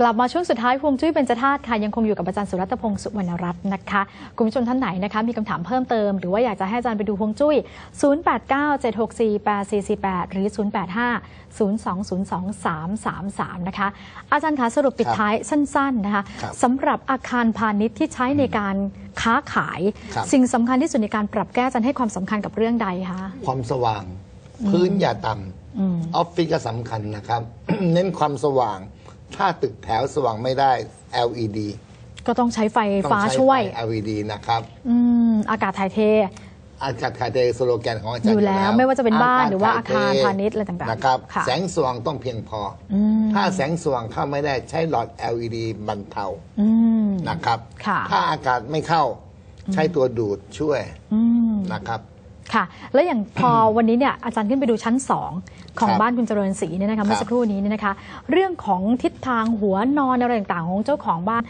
กลับมาช่วงสุดท้ายฮวงจุ้ยเป็นจธาตุค่ะยังคงอยู่กับอาจารย์สุรัตน์พงศ์สุวรรณรัตน์นะคะคุณผู้ชมท่านไหนนะคะมีคำถามเพิ่มเติม หรือว่าอยากจะให้อาจารย์ไปดูฮวงจุ้ย 0897648448 หรือ 0850202333 นะคะ อาจารย์คะสรุปปิดครับท้ายสั้นๆนะคะครับสำหรับอาคารพาณิชย์ที่ใช้ในการค้าขายครับสิ่งสำคัญที่สุดในการปรับแก้อาจารย์ให้ความสำคัญกับเรื่องใดคะความสว่างพื้นอย่าต่อืมำออฟฟิศก็สำคัญนะครับ เน้นความสว่าง ถ้าตึกแถวสว่างไม่ได้ LED ก็ต้องใช้ไฟต้องฟ้าใช้ช่วย ไฟ LED นะครับ อืมอากาศถ่ายเท อาจารย์คาเดสโลแกนของอาจารย์อยู่แล้วไม่ว่าจะเป็นบ้านหรือว่าอาคารถ่ยเทพาณิชย์อะไรต่างๆนะครับค่ะแสงสว่างต้องเพียงพออม ถ้าแสงสว่างเข้าไม่ได้ใช้หลอด LED บรรเทาอืม นะครับ ค่ะ ถ้าอากาศไม่เข้าใช้ตัวดูดช่วยอืม นะครับ ค่ะ แล้วอย่างพอวันนี้เนี่ยอาจารย์ขึ้นไปดูชั้น 2 ของครับบ้านคุณเจริญศรีเนี่ยนะคะเมื่อสักครู่นี้เนี่ยนะคะ เรื่องของทิศทางหัวนอนอะไรต่างๆของเจ้าของบ้าน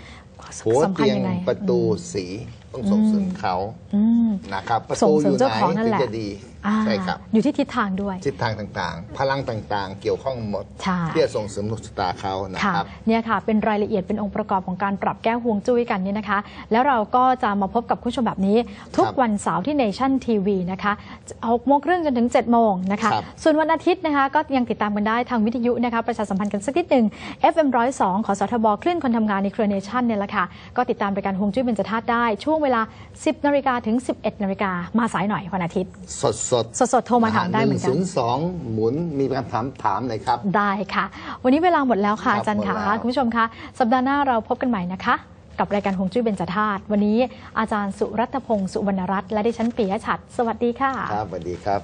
หัวสำคัญเตียงยังไง ประตูสี ต้องส่งเสริมเขาอืม นะครับประส่งตูเสริอมยู่เจ้าไหนของนั่นถึแหงละ จะดีอ่าใช่ครับอยู่ที่ทิศทางด้วย ทิศทางต่างๆ พลังต่างๆ เกี่ยวข้องหมดใช่ ที่จะส่งเสริมดวงชะตาเขานะค่ะครับ เนี่ยค่ะ เป็นรายละเอียดเป็นองค์ประกอบของการปรับแก้ห่วงจุ้ยกันเนี่ยนะคะ แล้วเราก็จะมาพบกับคุณผู้ชมแบบนี้ ทุกครับวันเสาร์ที่เนชั่นทีวีนะคะ6โมงครึ่งจนถึง 7 โมงนะคะ ครับ ส่วนวันอาทิตย์นะคะ ก็ยังติดตามกันได้ทางวิทยุนะคะ ประชาสัมพันธ์กันสักนิดหนึ่ง FM 102ขอสทบคลื่นคนทำงานในเครือเนชั่นเนี่ยแหละค่ะ ก็ติดตามรายการห่วงจุ้ยเป็นจธาตุได้ช่วงเวลา10นาฬิกาถึง 11นาฬิกามาสายหน่อยวันอาทิตย์ สดสดสดๆโทรมาถามได้เหมือนกันศูนย์สองหมุนมีคำถามถามเลยครับ ได้ค่ะ วันนี้เวลาหมดแล้วค่ะครับอาจารย์หมคะดแล้ว คุณผู้ชมคะ สัปดาห์หน้าเราพบกันใหม่นะคะ กับรายการหงจุ้ยเบญจธาตุวันนี้อาจารย์สุรัตพงศ์สุวรรณรัตน์และดิฉันปียชัดสวัสดีค่ะ ครับสวัสดีครับ